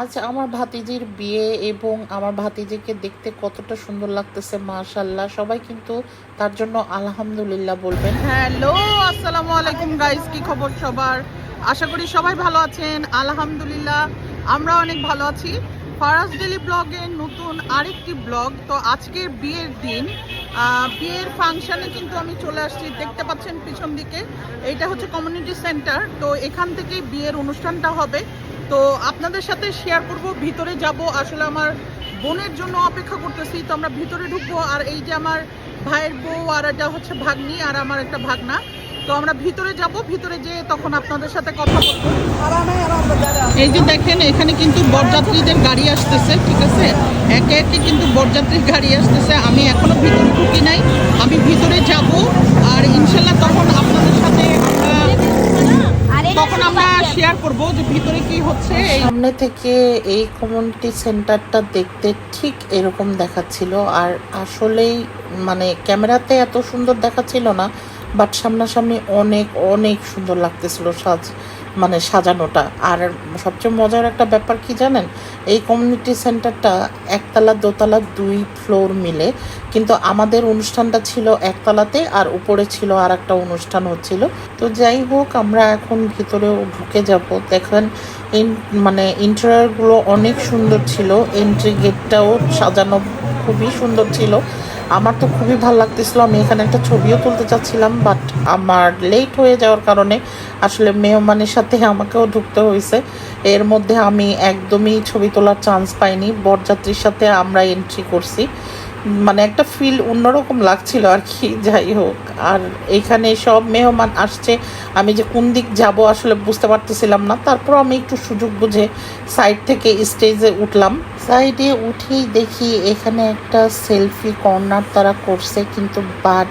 আজ আমার ভাতিজির বিয়ে এবং আমার ভাতিজিকে দেখতে কতটা সুন্দর লাগতেছে মাশাল্লাহ সবাই কিন্তু তার জন্য আলহামদুলিল্লাহ বলবেন। হ্যালো, আসসালামু আলাইকুম গাইস কি খবর সবার? আশা করি সবাই ভালো আছেন, আলহামদুলিল্লাহ আমরা অনেক ভালো আছি। ফারাজ ডেলি ব্লগের নতুন আরেকটি ব্লগ, তো আজকের বিয়ের দিন। বিয়ের ফাংশানে কিন্তু আমি চলে আসছি, দেখতে পাচ্ছেন পিছন দিকে। এইটা হচ্ছে কমিউনিটি সেন্টার তো এখান থেকে বিয়ের অনুষ্ঠানটা হবে। তো আপনাদের সাথে শেয়ার করব, ভিতরে যাব। আসলে আমার বোনের জন্য অপেক্ষা করতেছি, তো আমরা ভিতরে ঢুকবো। আর এই যে আমার ভাইয়ের বউ আর এটা হচ্ছে ভাগ্নি আর আমার একটা ভাগনা। তো আমরা ভিতরে যাব, ভিতরে যেয়ে তখন আপনাদের সাথে কথা বলব। এই যে দেখেন, এখানে কিন্তু বরযাত্রীদের গাড়ি আসতেছে, ঠিক আছে? একে একে কিন্তু বরযাত্রীর গাড়ি আসতেছে। আমি এখনও ভিতরে ঢুকি নাই। আমি ভিতরে যাব আর ইনশাল্লাহ তখন আপনাদের সাথে আমরা তখন আমরা শেয়ার করব যে ভিতরে কি হচ্ছে সামনে থেকে এই কমিউনিটি সেন্টারটা দেখতে ঠিক এরকম দেখাচ্ছিল। আর আসলেই মানে ক্যামেরাতে এত সুন্দর দেখাচ্ছিল না বাট সামনাসামনি অনেক অনেক সুন্দর লাগতেছিল সাজ। মানে সাজানোটা। আর সবচেয়ে মজার একটা ব্যাপার কি জানেন? এই কমিউনিটি সেন্টারটা একতলা, দোতলা, দুই ফ্লোর মিলে। কিন্তু আমাদের অনুষ্ঠানটা ছিল একতলাতে আর উপরে ছিল আর একটা অনুষ্ঠান হচ্ছিল। তো যাই হোক, আমরা এখন ভিতরেও ঢুকে যাব। দেখেন, ইন- মানে ইন্টেরিয়রগুলো অনেক সুন্দর ছিল। এন্ট্রি গেটটাও সাজানো খুবই সুন্দর ছিল। আমার তো খুবই ভালো লাগতেছিল, আমি এখানে একটা ছবিও তুলতে চাচ্ছিলাম বাট আমার লেট হয়ে যাওয়ার কারণে আসলে মেহমানের সাথে আমাকেও ঢুকতে হয়েছে। এর মধ্যে আমি একদমই ছবি তোলার চান্স পাইনি, বরযাত্রীর সাথে আমরা এন্ট্রি করছি। মানে একটা ফিল অন্যরকম লাগছিল আর কি, যাই হোক। আর এখানে সব মেহমান আসছে, আমি যে কোন দিক যাব আসলে বুঝতে পারতেছিলাম না। তারপর আমি একটু সুযোগ বুঝে সাইড থেকে স্টেজে উঠলাম। সাইডে উঠেই দেখি এখানে একটা সেলফি কর্নার তারা করছে, কিন্তু বাট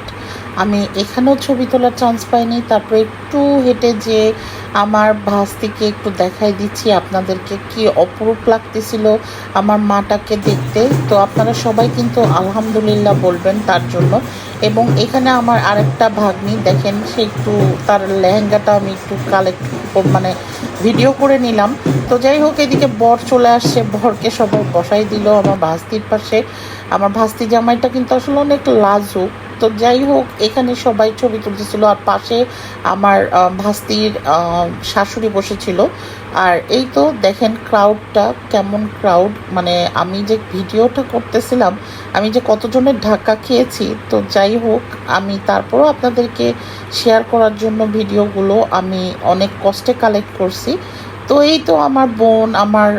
আমি এখানেও ছবি তোলার চান্স পাইনি। তারপরে একটু হেঁটে যে আমার ভাস্তিকে একটু দেখাই দিচ্ছি আপনাদেরকে কি অপরূপ লাগতেছিল আমার মাটাকে দেখতে। তো আপনারা সবাই কিন্তু আলহামদুলিল্লাহ বলবেন তার জন্য। এবং এখানে আমার আরেকটা ভাগ্নি, দেখেন সে একটু তার লেহেঙ্গাটা আমি একটু কালেক্ট মানে ভিডিও করে নিলাম। তো যাই হোক, এদিকে বর চলে আসছে, বরকে সবাই বসাই দিল, আমার ভাস্তির পাশে। আমার ভাস্তি জামাইটা কিন্তু আসলে অনেক লাজুক। তো যাই হোক, এখানে সবাই ছবি তুলতেছিল। আর পাশে আমার ভাস্তির শাশুড়ি বসেছিল। আর এই তো দেখেন ক্রাউডটা কেমন ক্রাউড মানে আমি যে ভিডিওটা করতেছিলাম, আমি যে কতজনের ধাক্কা খেয়েছি, তো যাই হোক, আমি তারপরও আপনাদেরকে শেয়ার করার জন্য ভিডিওগুলো আমি অনেক কষ্টে কালেক্ট করছি। তো এই তো আমার বোন, আমার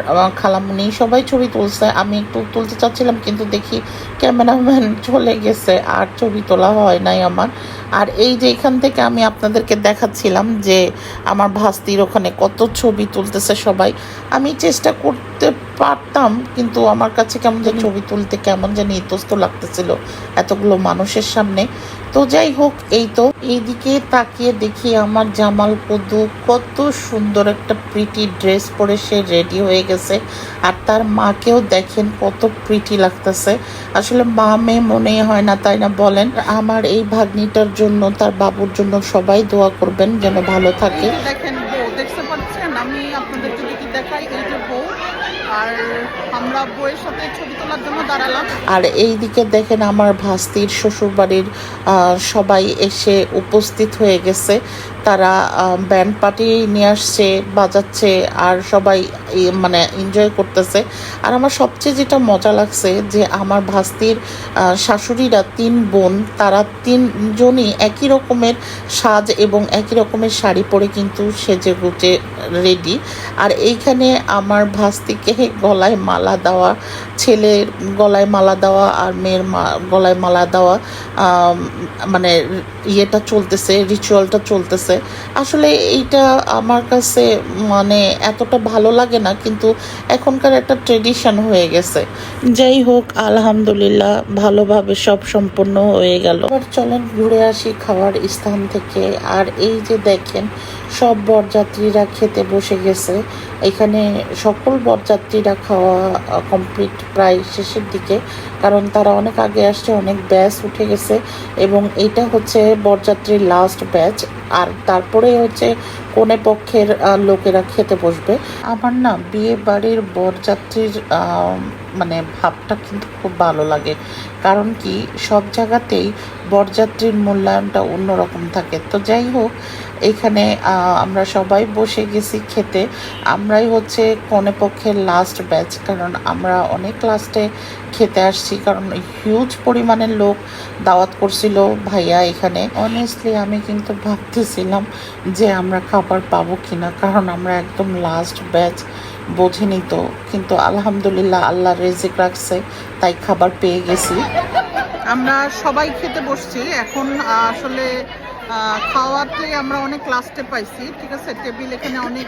খালামনি, সবাই ছবি তুলছে। আমি একটু তুলতে চাচ্ছিলাম, কিন্তু দেখি ক্যামেরাম্যান চলে গেছে আর ছবি তোলা হয় নাই আমার। আর এই যে এখান থেকে আমি আপনাদেরকে দেখাচ্ছিলাম যে আমার ভাস্তির ওখানে কত ছবি তুলতেছে সবাই, আমি চেষ্টা করতে পারতাম কিন্তু আমার কাছে কেমন যে ছবি তুলতে কেমন জানি ইতস্ত লাগতেছিল এতগুলো মানুষের সামনে। তো যাই হোক এই তো এইদিকে তাকিয়ে দেখি আমার জামাল কদু কত সুন্দর একটা প্রিটি ড্রেস পরে সে রেডি হয়ে গেছে। আর তার মাকেও দেখেন কত প্রিটি লাগতেছে। আসলে মা মেয়ে মনে হয় না তাই না বলেন? আমার এই ভাগ্নিটার জন্য তার বাবুর জন্য সবাই দোয়া করবেন যেন ভালো থাকে। দেখেন দেখতে পাচ্ছেন? আমি আপনাদেরকে যদি দেখাই আর আমরা সাথে ছবি তোলার জন্য দাঁড়ালাম। আর এই দিকে দেখেন আমার ভাস্তির শ্বশুরবাড়ির সবাই এসে উপস্থিত হয়ে গেছে। তারা ব্যান্ড পার্টি নিয়ে আসছে, বাজাচ্ছে, আর সবাই মানে এনজয় করতেছে। আর আমার সবচেয়ে যেটা মজা লাগছে যে আমার ভাস্তির শাশুড়িরা তিন বোন, তারা তিনজনই একই রকমের সাজ এবং একই রকমের শাড়ি পরে কিন্তু সেজে গুজে রেডি। আর এইখানে আমার ভাস্তিকে গলায় মালা দেওয়া ছেলের গলায় মালা দেওয়া আর মেয়ের মা- গলায় মালা দেওয়া মানে ইয়েটা চলতেছে রিচুয়ালটা চলতেছে। আসলে এইটা আমার কাছে মানে এতটা ভালো লাগে না, কিন্তু এখনকার একটা ট্রেডিশন হয়ে গেছে। যাই হোক, আলহামদুলিল্লাহ, ভালোভাবে সব সম্পন্ন হয়ে গেল। এবার চলেন ঘুরে আসি খাওয়ার স্থান থেকে। আর এই যে দেখেন সব বরযাত্রীরা খেতে বসে গেছে। এখানে সকল বরযাত্রীরা খাওয়া কমপ্লিট প্রায় শেষের দিকে। কারণ তারা অনেক আগে আসছে, অনেক ব্যাচ উঠে গেছে এবং এটা হচ্ছে বরযাত্রীর লাস্ট ব্যাচ আর তারপরে হচ্ছে কোনে পক্ষের লোকেরা খেতে বসবে। আমার না বিয়ে বাড়ির বরযাত্রীর মানে ভাবটা কিন্তু খুব ভালো লাগে। কারণ কি? সব জায়গাতেই বরযাত্রীর মূল্যায়নটা অন্যরকম থাকে। তো যাই হোক, এখানে আমরা সবাই বসে গেছি খেতে। আমরাই হচ্ছে কনে পক্ষের লাস্ট ব্যাচ কারণ আমরা অনেক লাস্টে খেতে আসছি, কারণ হিউজ পরিমাণের লোক দাওয়াত করছিল ভাইয়া এখানে। অনেস্টলি আমি কিন্তু ভাবতেছিলাম যে আমরা খাবার পাবো কিনা, কারণ আমরা একদম লাস্ট ব্যাচ বোঝেনি তো। কিন্তু আলহামদুলিল্লাহ আল্লাহ রেজিক রাখছে, তাই খাবার পেয়ে গেছি। আমরা সবাই খেতে বসছি। এখন আসলে খাওয়াতে আমরা অনেক লাস্টে পাইছি ঠিক আছে? টেবিল এখানে অনেক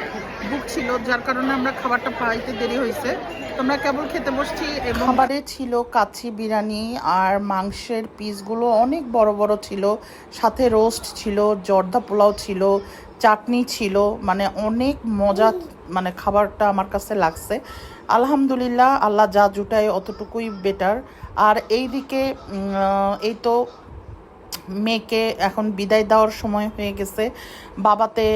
বুক ছিল যার কারণে আমরা খাবারটা পাইতে দেরি হয়েছে। তো আমরা কেবল খেতে বসছি খাবারে ছিল কাচ্চি বিরিয়ানি আর মাংসের পিসগুলো অনেক বড় বড় ছিল সাথে রোস্ট ছিল জর্দা পোলাও ছিল চাটনি ছিল মানে অনেক মজা মানে খাবারটা আমার কাছে লাগছে। আলহামদুলিল্লাহ আল্লাহ যা জুটায় অতটুকুই বেটার আর এইদিকে উম, আহ, এই তো মেয়েকে এখন বিদায় দেওয়ার সময় হয়ে গেছে। বাবাতে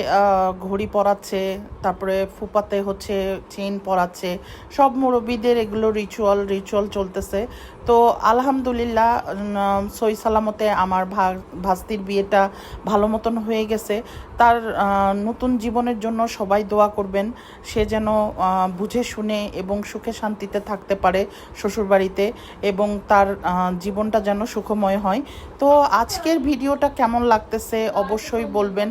ঘড়ি পরাচ্ছে, তারপরে ফুপাতে হচ্ছে চেন পরাচ্ছে। সব মুরব্বীদের এগুলো রিচুয়াল রিচুয়াল চলতেছে। তো আলহামদুলিল্লাহ সই সালামতে আমার ভাস্তির বিয়েটা ভালো মতন হয়ে গেছে। তার নতুন জীবনের জন্য সবাই দোয়া করবেন। সে যেন বুঝে শুনে এবং সুখে শান্তিতে থাকতে পারে শ্বশুরবাড়িতে এবং তার জীবনটা যেন সুখময় হয়। তো আজকের ভিডিওটা কেমন লাগতেছে অবশ্যই বলবেন।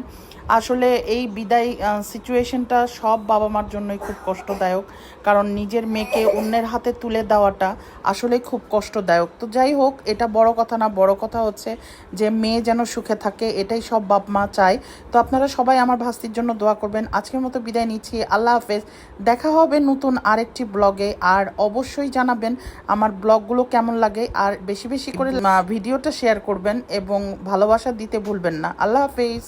আসলে এই বিদায় সিচুয়েশনটা সব বাবা মার জন্যই খুব কষ্টদায়ক। কারণ নিজের মেয়েকে অন্যের হাতে তুলে দেওয়াটা আসলে খুব কষ্টদায়ক। তো যাই হোক, এটা বড় কথা না, বড় কথা হচ্ছে যে মেয়ে যেন সুখে থাকে, এটাই সব বাপ মা চায়। তো আপনারা সবাই আমার ভাস্তির জন্য দোয়া করবেন। আজকের মতো বিদায় নিচ্ছি। আল্লাহ হাফেজ। দেখা হবে নতুন আরেকটি ব্লগে। আর অবশ্যই জানাবেন আমার ব্লগগুলো কেমন লাগে। আর বেশি বেশি করে ভিডিওটা শেয়ার করবেন এবং ভালোবাসা দিতে ভুলবেন না। আল্লাহ হাফেজ।